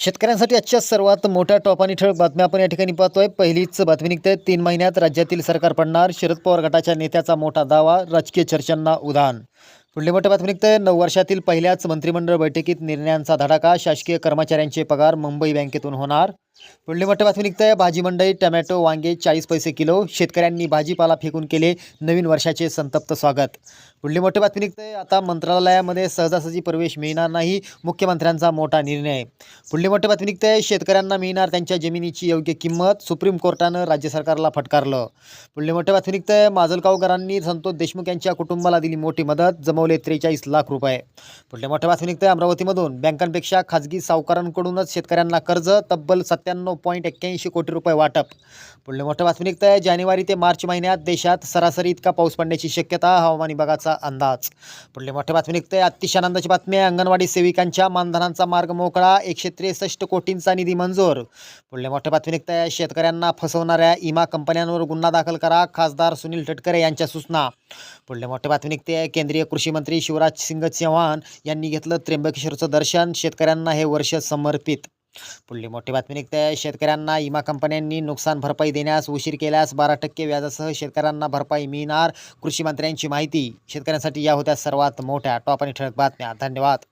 शेतकऱ्यांसाठी आजच्या सर्वात मोठ्या टॉप आणि ठळक बातम्या आपण या ठिकाणी पाहतोय. पहिलीच बातमी निघते. तीन महिन्यात राज्यातील सरकार पडणार. शरद पवार गटाच्या नेत्याचा मोठा दावा. राजकीय चर्चांना उधाण. पुढली मोठी बातमी निघते. नऊ वर्षातील पहिल्याच मंत्रिमंडळ बैठकीत निर्णयांचा धडाका. शासकीय कर्मचाऱ्यांचे पगार मुंबई बँकेतून होणार. पुढली मोठ्या बातमी निघते भाजी मंडई टमॅटो वांगे चाळीस पैसे किलो. शेतकऱ्यांनी भाजीपाला फेकून केले नवीन वर्षाचे संतप्त स्वागत. पुढली मोठी बातमी निघते आता मंत्रालयामध्ये सहजासहजी प्रवेश मिळणार नाही मुख्यमंत्र्यांचा मोठा निर्णय. पुढली मोठी बातमी निघते शेतकऱ्यांना मिळणार त्यांच्या जमिनीची योग्य किंमत सुप्रीम कोर्टानं राज्य सरकारला फटकारलं. पुढली मोठी बातमी निघते माजलगावकरांनी संतोष देशमुख यांच्या कुटुंबाला दिली मोठी मदत जमवले त्रेचाळीस लाख रुपये. पुढल्या मोठ्या बातमी निघते अमरावतीमधून. बँकांपेक्षा खाजगी सावकारांकडूनच शेतकऱ्यांना कर्ज तब्बल सत्त्याण्णव पॉईंट एक्क्याऐंशी कोटी रुपये वाटप. पुढले मोठ्या बातमी आहे जानेवारी ते मार्च महिन्यात देशात सरासरी इतका पाऊस पडण्याची शक्यता हवामान विभागाचा अंदाज. पुढले मोठ्या बातमी आहे अतिशय आनंदाची बातमी आहे. अंगणवाडी सेविकांच्या मानधनांचा मार्ग मोकळा. एकशे त्रेसष्ट कोटींचा निधी मंजूर. पुढल्या मोठ्या बातमी आहे शेतकऱ्यांना फसवणाऱ्या इमा कंपन्यांवर गुन्हा दाखल करा. खासदार सुनील तटकरे यांच्या सूचना. पुढले मोठ्या बातमी निघते केंद्रीय कृषी मंत्री शिवराज सिंग चौहान यांनी घेतलं त्र्यंबकेश्वरचं दर्शन. शेतकऱ्यांना हे वर्ष समर्पित. पुढली मोठी बातमी निघते. शेतकऱ्यांना विमा कंपन्यांनी नुकसान भरपाई देण्यास उशीर केल्यास बारा टक्के व्याजासह शेतकऱ्यांना भरपाई मिळणार कृषी मंत्र्यांची माहिती. शेतकऱ्यांसाठी या होत्या सर्वात मोठ्या टॉप आणि ठळक बातम्या. धन्यवाद.